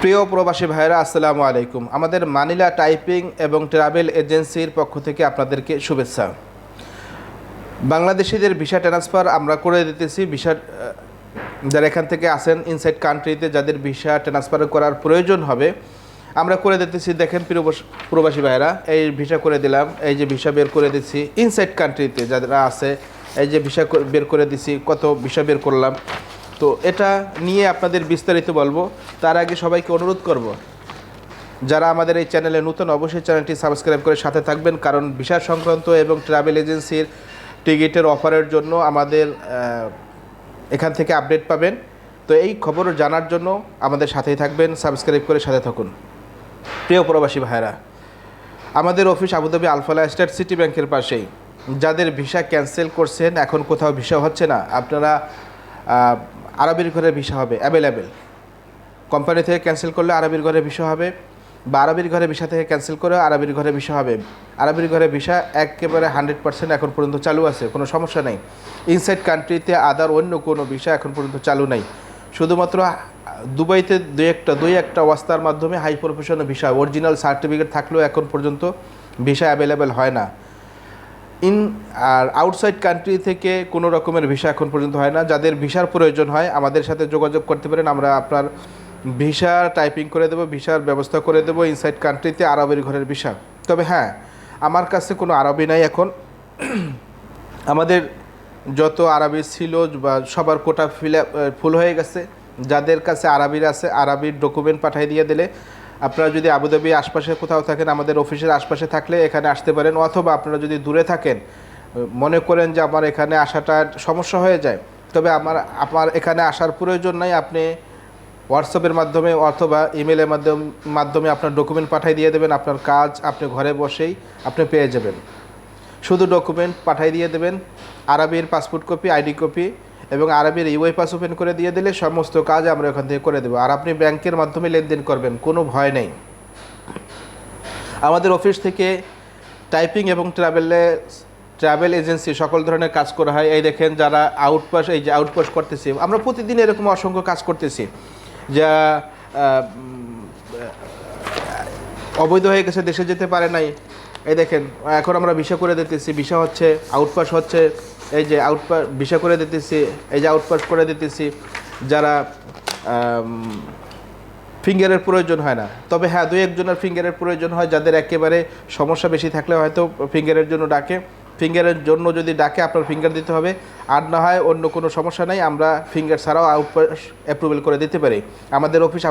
প্রিয় প্রবাসী ভাইরা আসসালামু আলাইকুম। আমাদের মানিলা টাইপিং এবং ট্রাভেল এজেন্সির পক্ষ থেকে আপনাদেরকে শুভেচ্ছা। বাংলাদেশিদের ভিসা ট্রান্সফার আমরা করে দিতেছি। ভিসা যারা এখান থেকে আসেন ইনসাইড কান্ট্রিতে যাদের ভিসা ট্রান্সফার করার প্রয়োজন হবে, আমরা করে দিতেছি। দেখেন প্রিয় প্রবাসী ভাইরা এই ভিসা করে দিলাম, এই যে ভিসা বের করে দিচ্ছি ইনসাইড কান্ট্রিতে যারা আছে, এই যে ভিসা বের করে দিছি কত ভিসা বের করলাম। তো এটা নিয়ে আপনাদের বিস্তারিত বলব। তার আগে সবাইকে অনুরোধ করব, যারা আমাদের এই চ্যানেলে নতুন অবশ্যই চ্যানেলটি সাবস্ক্রাইব করে সাথে থাকবেন, কারণ ভিসা সংক্রান্ত এবং ট্রাভেল এজেন্সির টিকিটের অফারের জন্য আমাদের এখান থেকে আপডেট পাবেন। তো এই খবর জানার জন্য আমাদের সাথেই থাকবেন, সাবস্ক্রাইব করে সাথে থাকুন। প্রিয় প্রবাসী ভাইরা আমাদের office Abu Dhabi Alfalah state city ব্যাংকের পাশেই। যাদের ভিসা ক্যান্সেল করছেন, এখন কোথাও ভিসা হচ্ছে না। আপনারা আরবের ঘরে ভিসা হবে অ্যাভেলেবেল কোম্পানি থেকে ক্যান্সেল করলে আরবির ঘরে ভিসা হবে বা আরবির ঘরে ভিসা থেকে ক্যান্সেল করে আরবির ঘরে ভিসা হবে। আরবির ঘরে ভিসা একেবারে হান্ড্রেড পার্সেন্ট এখন পর্যন্ত চালু আছে, কোনো সমস্যা নেই। ইনসাইড কান্ট্রিতে আদার অন্য কোনো ভিসা এখন পর্যন্ত চালু নেই। শুধুমাত্র দুবাইতে দুই একটা দুই একটা অবস্থার মাধ্যমে high professional visa original certificate থাকলেও এখন পর্যন্ত ভিসা অ্যাভেলেবেল হয় না। ইন আর আউটসাইড কান্ট্রি থেকে কোনো রকমের ভিসা এখন পর্যন্ত হয় না। যাদের ভিসার প্রয়োজন হয়, আমাদের সাথে যোগাযোগ করতে পারেন। আমরা আপনার ভিসা টাইপিং করে দেবো, ভিসার ব্যবস্থা করে দেবো ইনসাইড কান্ট্রিতে আরবের ঘরের ভিসা। তবে হ্যাঁ আমার কাছে কোনো আরবি নাই এখন। আমাদের যত আরবি ছিল বা সবার কোটা ফিল ফুল হয়ে গেছে। যাদের কাছে আরবির আছে আরবির ডকুমেন্ট পাঠিয়ে দিয়ে দিলে আপনারা যদি আবুধাবি আশপাশে কোথাও থাকেন, আমাদের অফিসের আশপাশে থাকলে এখানে আসতে পারেন, অথবা আপনারা যদি দূরে থাকেন, মনে করেন যে আমার এখানে আসাটা সমস্যা হয়ে যায়, তবে আমার আমার এখানে আসার প্রয়োজন নাই, আপনি হোয়াটসঅ্যাপের মাধ্যমে অথবা ইমেলের মাধ্যম, মাধ্যমে আপনার ডকুমেন্ট পাঠিয়ে দিয়ে দেবেন, আপনার কাজ, আপনি ঘরে বসেই আপনি পেয়ে যাবেন। শুধু ডকুমেন্ট পাঠিয়ে দিয়ে দেবেন, আরবির পাসপোর্ট কপি আইডি কপি এবং আরবির ইউআই পাস ওপেন করে দিয়ে দিলে সমস্ত কাজ আমরা ওখান থেকে করে দেবো। আর আপনি ব্যাংকের মাধ্যমে লেনদেন করবেন, কোনো ভয় নেই। আমাদের অফিস থেকে টাইপিং এবং ট্রাভেলে, ট্রাভেল এজেন্সি সকল ধরনের কাজ করা হয়। এই দেখেন যারা আউটপাস এই যে আউটপাস করতেছি, আমরা প্রতিদিন এরকম অসংখ্য কাজ করতেছি। যা অবৈধ হয়ে গেছে, দেশে যেতে পারে নাই। এই দেখেন, এখন আমরা ভিসা করে দিতেছি, ভিসা হচ্ছে আউটপাস হচ্ছে, এই যে আউটপাস ভিসা করে দিতেছি, এই যে আউটপাস করে দিতেছি, যারা ফিঙ্গারের প্রয়োজন হয় না। তবে হ্যাঁ দুই একজনের ফিঙ্গারের প্রয়োজন হয়, যাদের একেবারে সমস্যা বেশি থাকলে হয়তো ফিঙ্গারের জন্য ডাকে। ফিঙ্গারের জন্য যদি ডাকে, আপনার ফিঙ্গার দিতে হবে। আর না হয় অন্য কোনো সমস্যা নাই, আমরা ফিঙ্গার ছাড়াও আউটপাস অ্যাপ্রুভেল করে দিতে পারি। আমাদের অফিস